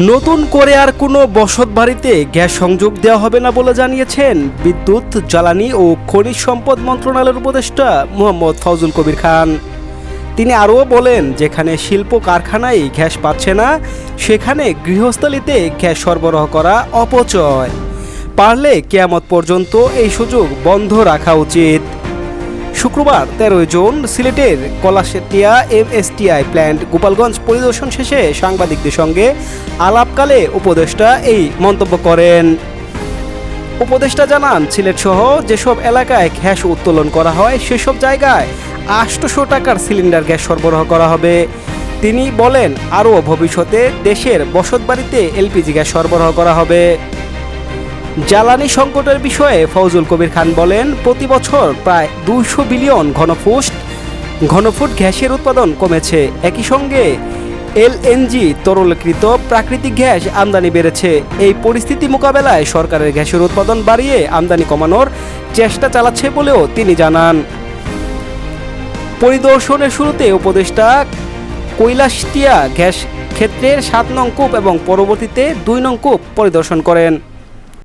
নতুন করে আর কোনো বসত বাড়িতে গ্যাস সংযোগ দেওয়া হবে না বলে জানিয়েছেন বিদ্যুৎ, জ্বালানি ও খনিজ সম্পদ মন্ত্রণালয়ের উপদেষ্টা মোহাম্মদ ফজল কবির খান। তিনি আরও বলেন, যেখানে শিল্প কারখানায় গ্যাস পাচ্ছে না, সেখানে গৃহস্থালিতে গ্যাস সরবরাহ করা অপচয়। পারলে কেয়ামত পর্যন্ত এই সুযোগ বন্ধ রাখা উচিত। শুক্রবার তেরোই জুন সিলেটের কলাশেটিয়া এমএসটিআই প্ল্যান্ট গোপালগঞ্জ পরিদর্শন শেষে সাংবাদিকদের সঙ্গে আলাপকালে উপদেষ্টা এই মন্তব্য করেন। উপদেষ্টা জানান সিলেট সহ যেসব এলাকায় গ্যাস উত্তোলন করা হয়, সেসব জায়গায় আটশোশো টাকার সিলিন্ডার গ্যাস সরবরাহ করা হবে। তিনি বলেন, আরও ভবিষ্যতে দেশের বসতবাড়িতে এলপিজি গ্যাস সরবরাহ করা হবে। জ্বালানি সংকটের বিষয়ে ফৌজুল কবির খান বলেন, প্রতি বছর প্রায় দুইশো বিলিয়ন ঘনফুট ঘনফুট গ্যাসের উৎপাদন কমেছে। একই সঙ্গে এলএনজি তরলকৃত প্রাকৃতিক গ্যাস আমদানি বেড়েছে। এই পরিস্থিতি মোকাবেলায় সরকারের গ্যাসের উৎপাদন বাড়িয়ে আমদানি কমানোর চেষ্টা চালাচ্ছে বলেও তিনি জানান। পরিদর্শনের শুরুতে উপদেষ্টা কৈলাসটিয়া গ্যাস ক্ষেত্রের সাত নং কূপ এবং পরবর্তীতে দুই নং কূপ পরিদর্শন করেন।